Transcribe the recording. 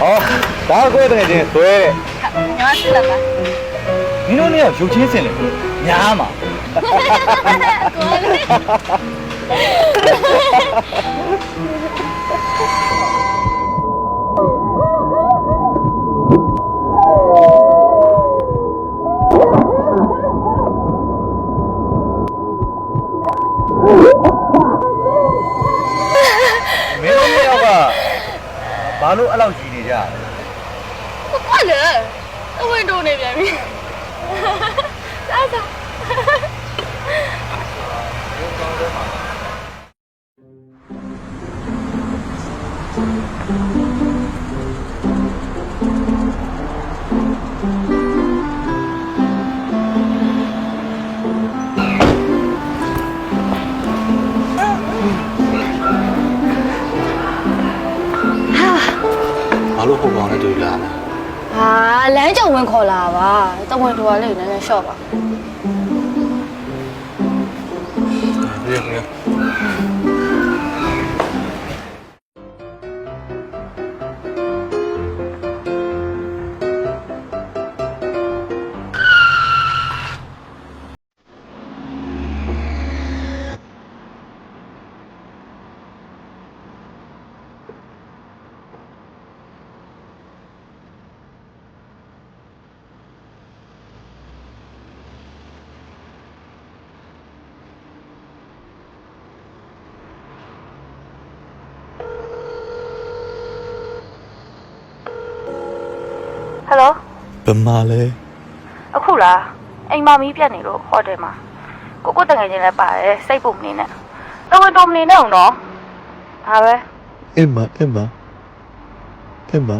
ဟောဒါကွဲတဲ့ချင်းဆွဲတဲ့ညီမဆက်လက်ပါမင်းတို့เนี่ยရုပ်ချင်းစင်တယ်ညားမှာကိုလေး လို့အဲ့လောက်ကြီးနေကြလဲဘာလဲအဝင်းတို့နေပြန်ပြီစားစား လို့ဟိုကောင်နဲ့တွေ့လာလဲဟာလမ်းကြုံဝင်ခေါ်လာပါတဝင်တော်လေးနည်းနည်းရှော့ပါပြ ဟယ်လိုဘယ်မှာလဲအခုလားအိမ်မမီးပြတ်နေလို့ဟိုတယ်မှာကိုကိုတငယ်ချင်းလည်းပါတယ်စိတ်ပုံမနေနဲ့တဝင်တော်မနေနဲ့အောင်တော့ဒါပဲအင်းမအင်းမအင်းမ